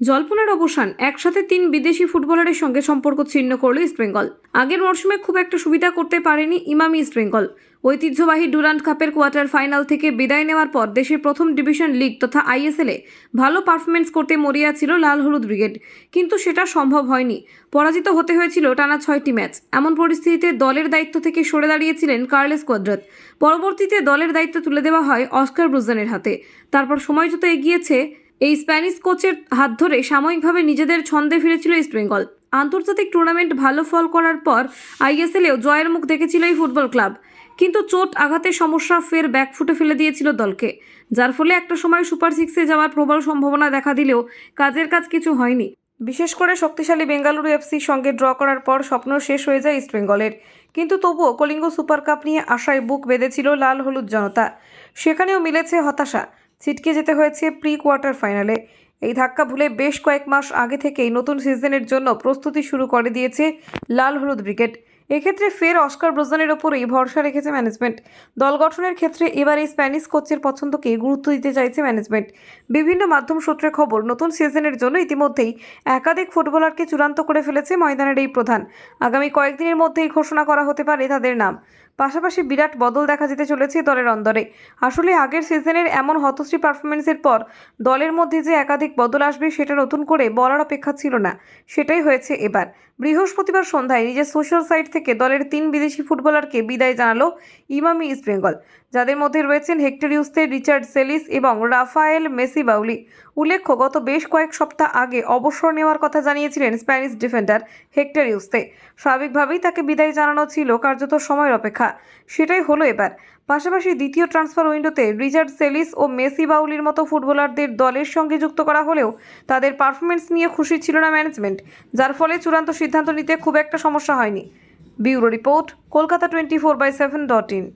জল্পনার অবসান, একসাথে তিন বিদেশি ফুটবলারের সঙ্গে সম্পর্ক ছিন্ন করল ইস্টবেঙ্গল আগের মরশুমে খুব একটা সুবিধা করতে পারেনি ইমামি ইস্টবেঙ্গল ঐতিহ্যবাহী ডুরান্ট কাপের কোয়ার্টার ফাইনাল থেকে বিদায় নেওয়ার পর দেশের প্রথম ডিভিশন লিগ তথা আইএসএলে ভালো পারফরমেন্স করতে মরিয়া ছিল লাল হলুদ ব্রিগেড। কিন্তু সেটা সম্ভব হয়নি। পরাজিত হতে হয়েছিল টানা ছয়টি ম্যাচ। এমন পরিস্থিতিতে দলের দায়িত্ব থেকে সরে দাঁড়িয়েছিলেন কার্লেস কোয়াদ্রাত পরবর্তীতে দলের দায়িত্ব তুলে দেওয়া হয় অস্কার ব্রুজেনের হাতে। তারপর সময় যত এগিয়েছে এই স্প্যানিশ কোচের হাত ধরে সাময়িকভাবে নিজেদের ছন্দে ফিরেছিল ইস্টবেঙ্গল আন্তর্জাতিক টুর্নামেন্ট ভালো ফল করার পর আইএসএলেও জয়ের মুখ দেখেছিল এই ফুটবল ক্লাব। কিন্তু চোট আঘাতের সমস্যা ফের ব্যাকফুটে ফেলে দিয়েছিল দলকে। যার ফলে একটা সময় সুপার সিক্সে যাওয়ার প্রবল সম্ভাবনা দেখা দিলেও কাজের কাজ কিছু হয়নি। বিশেষ করে শক্তিশালী বেঙ্গালুরু এফসির সঙ্গে ড্র করার পর স্বপ্ন শেষ হয়ে যায় ইস্টবেঙ্গলের কিন্তু তবুও কলিঙ্গ সুপার কাপ নিয়ে আশায় বুক বেঁধেছিল লাল হলুদ জনতা। সেখানেও মিলেছে হতাশা। ছিটকে যেতে হয়েছে প্রি কোয়ার্টার ফাইনালে। এই ধাক্কা ভুলে বেশ কয়েক মাস আগে থেকেই নতুন সিজনের জন্য প্রস্তুতি শুরু করে দিয়েছে লাল হলুদ ব্রিগেড। এক্ষেত্রে ফের অস্কার ব্রোজনের ওপরেই ভরসা রেখেছে ম্যানেজমেন্ট। দল গঠনের ক্ষেত্রে এবার এই স্প্যানিশ কোচের পছন্দকে গুরুত্ব দিতে চাইছে ম্যানেজমেন্ট। বিভিন্ন মাধ্যম সূত্রে খবর, নতুন সিজনের জন্য ইতিমধ্যেই একাধিক ফুটবলারকে চূড়ান্ত করে ফেলেছে ময়দানের এই প্রধান। আগামী কয়েকদিনের মধ্যেই ঘোষণা করা হতে পারে তাদের নাম। পাশাপাশি বিরাট বদল দেখা যেতে চলেছে দলের অন্দরে। আসলে আগের সিজনের এমন হতশ্রী পারফরমেন্সের পর দলের মধ্যে যে একাধিক বদল আসবে সেটা নতুন করে বলার অপেক্ষা ছিল না, সেটাই হয়েছে এবার। বৃহস্পতিবার সন্ধ্যায় নিজের সোশ্যাল সাইট থেকে দলের তিন বিদেশি ফুটবলারকে বিদায় জানালো ইমামি ইস্টবেঙ্গল যাদের মধ্যে রয়েছেন হেক্টর ইউস্তে রিচার্ড সেলিস এবং রাফায়েল মেসি বাউলি উল্লেখ্য, গত বেশ কয়েক সপ্তাহ আগে অবসর নেওয়ার কথা জানিয়েছিলেন স্প্যানিশ ডিফেন্ডার হেক্টর ইউস্তে। স্বাভাবিকভাবেই তাকে বিদায় জানানো ছিল কার্যত সময়ের অপেক্ষা। সেটাই হলো এবার। পাশাপাশি দ্বিতীয় ট্রান্সফার উইন্ডোতে রিচার্ড সেলিস ও মেসি বাউলির মতো ফুটবলারদের দলের সঙ্গে যুক্ত করা হলেও তাদের পারফরমেন্স নিয়ে খুশি ছিল না ম্যানেজমেন্ট, যার ফলে চূড়ান্ত সিদ্ধান্ত নিতে খুব একটা সমস্যা হয়নি। Bureau report Kolkata twenty four by seven dot in.